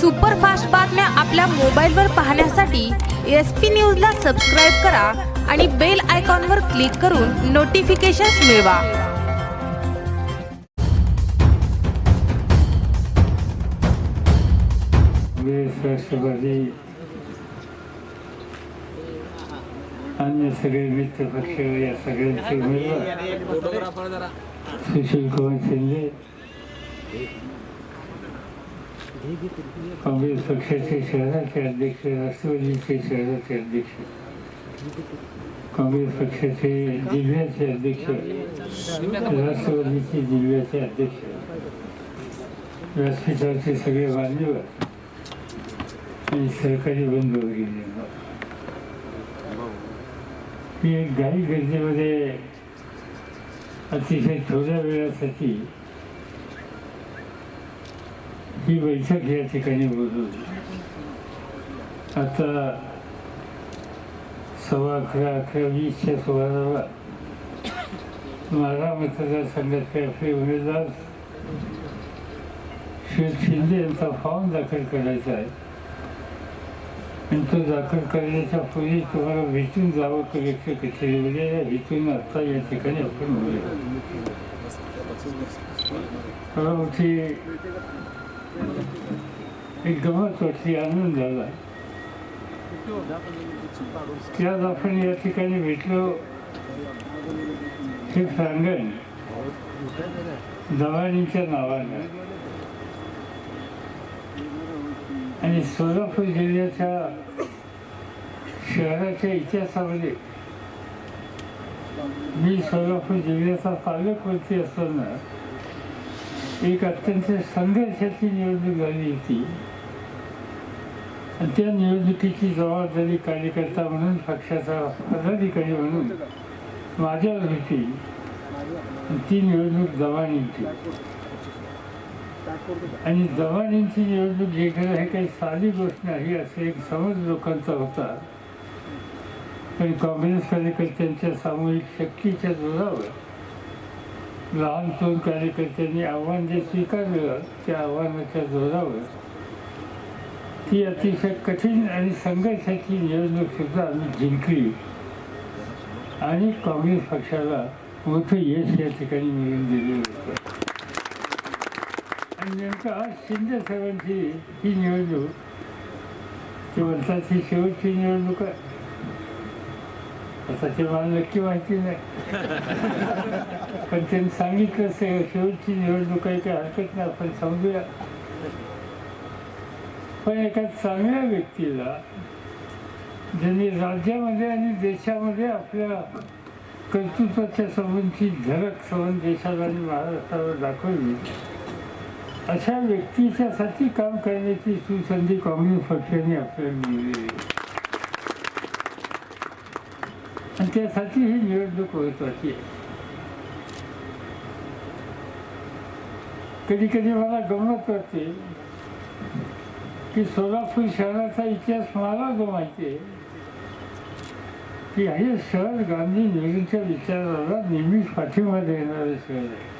Superfast बातम्या आपल्या मोबाईलवर पाहण्यासाठी एस पी न्यूजला सबस्क्राईब करा आणि बेल आयकॉनवर क्लिक करून नोटिफिकेशन्स मिळवा. राष्ट्रवादी अन्य सगळे मित्र पक्ष या सगळ्यांचे उमेदवार सुशील कुमार शिंदे काँग्रेस पक्षाचे शहराचे अध्यक्ष राष्ट्रवादीचे शहराचे अध्यक्ष. काँग्रेस पक्षाचे जिल्ह्याचे अध्यक्ष राष्ट्रवादीचे जिल्ह्याचे अध्यक्ष. व्यासपीठाचे सगळे मान्यवर आणि सरकारी बंधू वगैरे. ही एक घाई गर्दीमध्ये अतिशय थोड्या वेळासाठी ही बैठक या ठिकाणी बोलवली आता सव्वा अकरा अकरा वीसच्या सुमाराला माढा मतदारसंघाचे आपले उमेदवार श्री शिंदे यांचा फॉर्म दाखल करायचा आहे. आणि तो दाखल करण्याच्या पूर्वी तुम्हाला भेटून जावं कलेक्टर कचेरीमध्ये या भेटून आता या ठिकाणी आपण बोलूया. मोठी एक गमत वाटली आनंद झाला. त्यात आपण या ठिकाणी भेटलो. हे प्रांगण दवाणीच्या नावानं. आणि सोलापूर जिल्ह्याच्या शहराच्या इतिहासामध्ये मी सोलापूर जिल्ह्याचा पालकमंत्री असताना एक अत्यंत संघर्षाची निवडणूक झाली होती आणि त्या निवडणुकीची जबाबदारी कार्यकर्ता म्हणून पक्षाचा पदाधिकारी म्हणून माझ्यावर होती ती निवडणूक जवानींची आणि जवानींची निवडणूक घेणं हे काही साधी गोष्ट नाही असं एक समज लोकांचा होता पण काँग्रेस कार्यकर्त्यांच्या सामूहिक शक्तीच्या जोरावर लहान दोन कार्यकर्त्यांनी आव्हान जे स्वीकारलं त्या आव्हानाच्या जोरावर. ती अतिशय कठीण आणि संघर्षाची निवडणूकसुद्धा आम्ही जिंकली. आणि काँग्रेस पक्षाला मोठं यश या ठिकाणी मिळून दिलेलं होतं. आणि नेमकं आज शिंदे साहेबांची ही निवडणूक ते म्हणतात ही शेवटची निवडणूक आहे. आता ते मला नक्की माहिती नाही. पण त्यांनी सांगितलं शेवटची निवडणूक आहे काही हरकत नाही आपण समजूया पण एका चांगल्या व्यक्तीला ज्यांनी राज्यामध्ये आणि देशामध्ये आपल्या कर्तृत्वाच्या संबंधची झलक संबंध देशाला आणि महाराष्ट्रावर दाखवली अशा व्यक्तीच्यासाठी काम करण्याची सुसंधी काँग्रेस पक्षाने आपल्याला मिळलेली आहे. आणि त्यासाठी ही निवडणूक महत्वाची आहे कधी कधी मला गमत वाटते की सोलापूर शहराचा इतिहास मला जो माहिती आहे की हे शहर गांधी नेहरूंच्या विचाराला नेहमीच पाठिंबा देणारं शहर आहे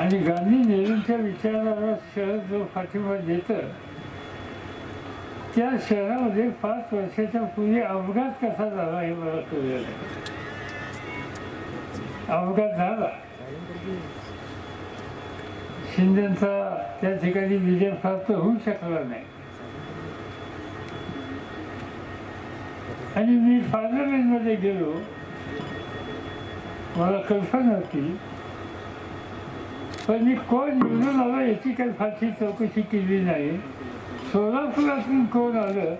आणि गांधी नेहरूंच्या विचाराला शहर जो पाठिंबा देतं त्या शहरामध्ये पाच वर्षाच्या पूर्वी अपघात कसा झाला हे मला कळलं अपघात झाला. शिंदेचा त्या ठिकाणी विजय प्राप्त होऊ शकला नाही. आणि मी पार्लमेंटमध्ये गेलो. मला कल्पना होती. पण मी कोण निवडून आला याची काही फारशी चौकशी केली नाही. सोलापुरातून कोण आलं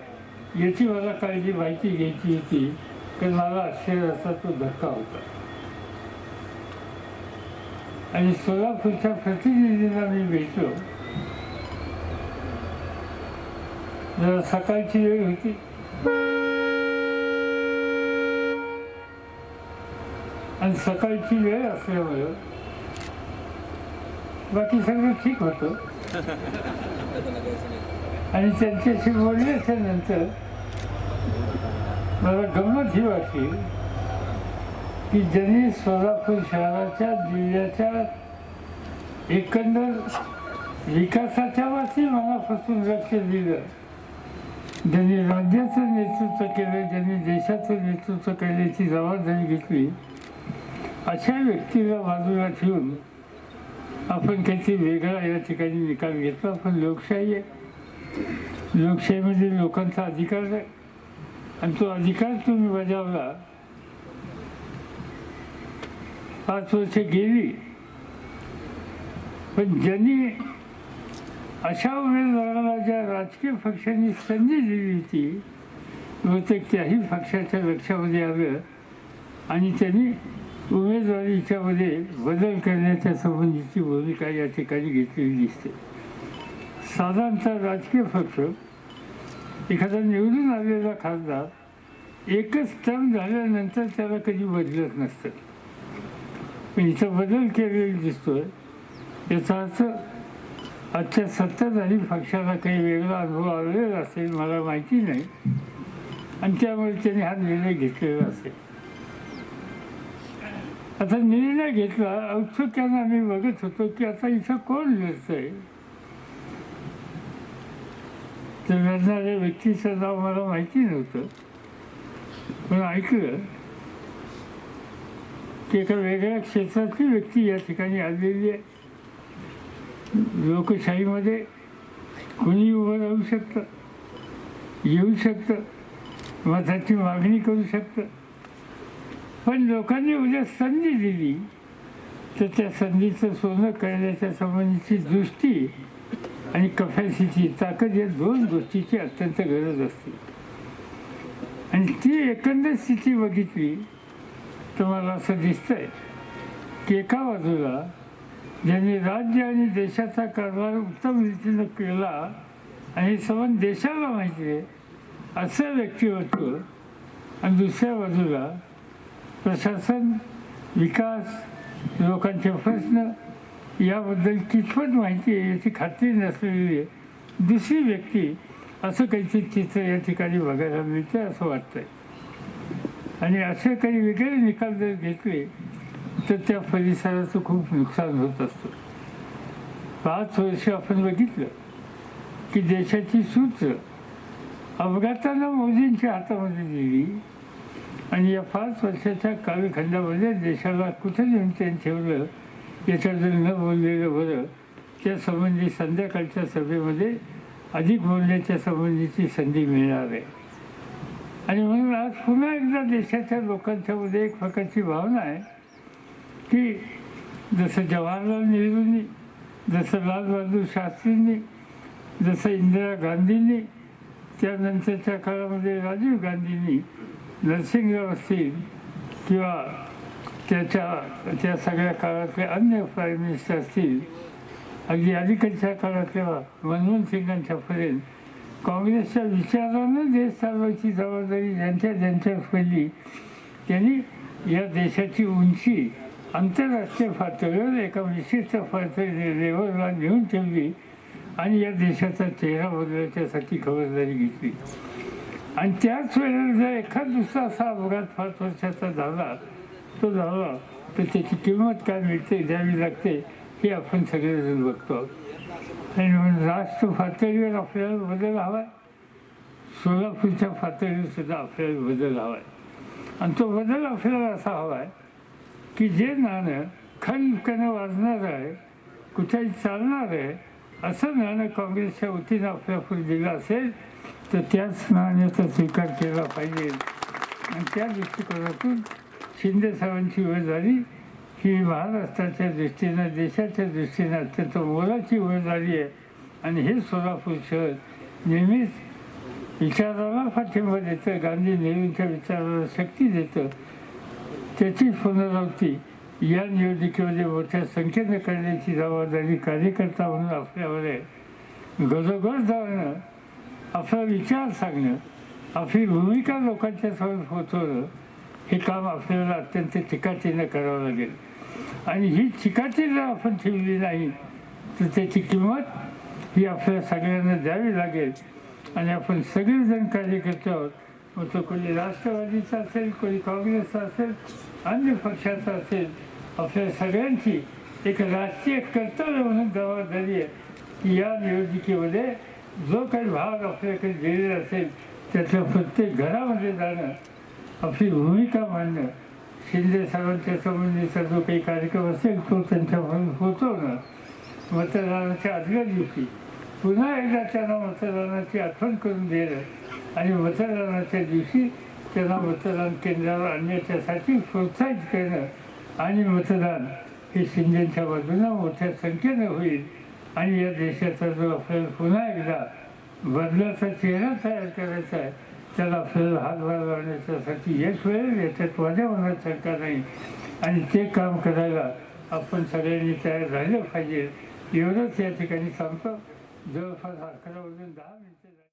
याची मला काळजी माहिती घ्यायची होती कारण मला आश्चर्याचा तो धक्का होता. आणि सोलापूरच्या प्रतिनिधींना मी भेटलो. जरा सकाळची वेळ होती. आणि सकाळची वेळ असल्यामुळं बाकी सगळं ठीक होतं. आणि त्यांच्याशी बोलल्याच्या नंतर मला गंमत ही वाटली की ज्यांनी सोलापूर शहराच्या जिल्ह्याच्या एकंदर विकासाच्या वाटी मनापासून लक्ष दिलं. ज्यांनी राज्याचं नेतृत्व केलं ज्यांनी देशाचं नेतृत्व करण्याची जबाबदारी घेतली अशा व्यक्तीला बाजूला ठेवून आपण काहीतरी वेगळा या ठिकाणी निकाल घेतला. पण लोकशाही आहे लोकशाहीमध्ये लोकांचा अधिकार आहे आणि तो अधिकार तुम्ही बजावला पाच वर्ष गेली पण ज्यांनी अशा उमेदवाराला ज्या राजकीय पक्षांनी संधी दिली होती बहुतेक त्याही पक्षाच्या लक्षामध्ये आलं आणि त्यांनी उमेदवारीच्यामध्ये बदल करण्याच्या संबंधीची भूमिका या ठिकाणी घेतलेली दिसते. साधारणतः राजकीय पक्ष एखादा निवडून आलेला खासदार एकच टर्म झाल्यानंतर त्याला कधी बदलत नसतं. पण इथं बदल केलेला दिसतोय. याचा अर्थ आजच्या सत्ताधारी पक्षाला काही वेगळा अनुभव आलेला असेल मला माहिती नाही. आणि त्यामुळे त्यांनी हा निर्णय घेतलेला असेल. आता निर्णय घेतला औत्सुक्यानं आम्ही बघत होतो की आता इथं कोण लढतंय? तर लढणाऱ्या व्यक्तीचं नाव मला माहिती नव्हतं. पण ऐकलं. की एका वेगळ्या क्षेत्रातली व्यक्ती या ठिकाणी आलेली आहे. लोकशाहीमध्ये कोणी उभं राहू शकतं? येऊ शकतं? मताची मागणी करू शकतं? पण लोकांनी उद्या संधी दिली. तर त्या संधीचं सोनं करण्याच्या संबंधीची दृष्टी आणि कपॅसिटी ताकद या दोन गोष्टीची अत्यंत गरज असते. आणि ती एकंदर स्थिती बघितली तर मला असं दिसतंय की एका बाजूला ज्यांनी राज्य आणि देशाचा कारभार उत्तम रीतीनं केला आणि हे संबंध देशाला माहिती आहे असं व्यक्तिमत्व आणि दुसऱ्या बाजूला प्रशासन विकास लोकांचे प्रश्न याबद्दल कितपत माहिती आहे याची खात्री नसलेली आहे. दुसरी व्यक्ती असं काहीतरी चित्र या ठिकाणी बघायला मिळते असं वाटतंय. आणि असे काही वेगळे निकाल जर घेतले तर त्या परिसराचं खूप नुकसान होत असतं. पाच वर्ष आपण बघितलं की देशाची सूत्र अपघातानं मोदींच्या हातामध्ये दिली आणि या पाच वर्षाच्या कालखंडामध्ये देशाला कुठे नेऊन त्यांनी ठेवलं याच्याबद्दल न बोललेलं बरं त्यासंबंधी संध्याकाळच्या सभेमध्ये अधिक बोलण्याच्या संबंधीची संधी मिळणार आहे आणि म्हणून आज पुन्हा एकदा देशाच्या लोकांच्यामध्ये एक प्रकारची भावना आहे की जसं जवाहरलाल नेहरूंनी जसं लालबहादूर शास्त्रींनी जसं इंदिरा गांधींनी त्यानंतरच्या काळामध्ये राजीव गांधींनी नरसिंहराव असतील किंवा त्याच्या त्या सगळ्या काळातले अन्य प्राईम मिनिस्टर असतील अगदी अलीकडच्या काळातल्या मनमोहन सिंगांच्यापर्यंत काँग्रेसच्या विचारानं देश चालवायची जबाबदारी ज्यांच्या ज्यांच्यावर पडली त्यांनी या देशाची उंची आंतरराष्ट्रीय पातळीवर एका विशिष्ट पातळी लेवलला नेऊन ठेवली आणि या देशाचा चेहरा बदलण्याच्यासाठी खबरदारी घेतली. आणि त्याच वेळेला जर एखाद दुसरा असा अपघात पाच वर्षाचा झाला तो झाला तर त्याची किंमत काय मिळते द्यावी लागते हे आपण सगळेजण बघतो. आणि म्हणून राष्ट्र पातळीवर आपल्याला बदल हवा आहे सोलापूरच्या पातळीवरसुद्धा आपल्याला बदल हवा आहे आणि तो बदल आपल्याला असा हवा आहे की जे नाणं खनकनं वाजणार आहे कुठेही चालणार आहे असं नाणं काँग्रेसच्या वतीनं आपल्यापुढे दिलं असेल तर त्याच नाण्याचा स्वीकार केला पाहिजे. आणि त्या दृष्टिकोनातून शिंदे साहेबांची वेळ झाली ही महाराष्ट्राच्या दृष्टीनं देशाच्या दृष्टीनं अत्यंत मोलाची वेळ झाली आहे. आणि हे सोलापूर शहर नेहमीच विचाराला पाठिंबा देतं गांधी नेहरूंच्या विचाराला शक्ती देतं. त्याची पुनरावृत्ती या निवडणुकीमध्ये मोठ्या संख्येनं करण्याची जबाबदारी कार्यकर्ता म्हणून आपल्यावर आहे. घरोघर जाणं आपला विचार सांगणं आपली भूमिका लोकांच्या समोर पोचवणं हे काम आपल्याला अत्यंत चिकाटीनं करावं लागेल. आणि ही चिकाटी जर आपण ठेवली नाही तर त्याची किंमत ही आपल्या सगळ्यांना द्यावी लागेल. आणि आपण सगळेजण कार्यकर्ते आहोत. मग तो कोणी राष्ट्रवादीचा असेल कोणी काँग्रेसचा असेल अन्य पक्षाचा असेल आपल्या सगळ्यांची एक राष्ट्रीय कर्तव्य म्हणून जबाबदारी आहे की या निवडणुकीमध्ये जो काही भाग आपल्याकडे दिलेला असेल त्याच्या प्रत्येक घरामध्ये जाणं आपली भूमिका मांडणं. शिंदे साहेबांच्या संबंधीचा जो काही कार्यक्रम असेल तो त्यांच्याकडून होतो ना. मतदानाच्या आदल्या दिवशी पुन्हा एकदा त्यांना मतदानाची आठवण करून देणं आणि मतदानाच्या दिवशी त्यांना मतदान केंद्रावर आणण्याच्यासाठी प्रोत्साहित करणं आणि मतदान हे शिंदेच्या बाजूनं मोठ्या संख्येनं होईल आणि या देशाचा जो आपल्याला पुन्हा एकदा बदलाचा चेहरा तयार करायचा आहे त्याला आपल्याला हातभार लावण्याच्यासाठी यश वेळ याच्यात माझ्या मनात शंका नाही. आणि ते काम करायला आपण सगळ्यांनी तयार झाले पाहिजे. एवढंच या ठिकाणी सांगतो जवळपास अकरा वाजून दहा मिनिटं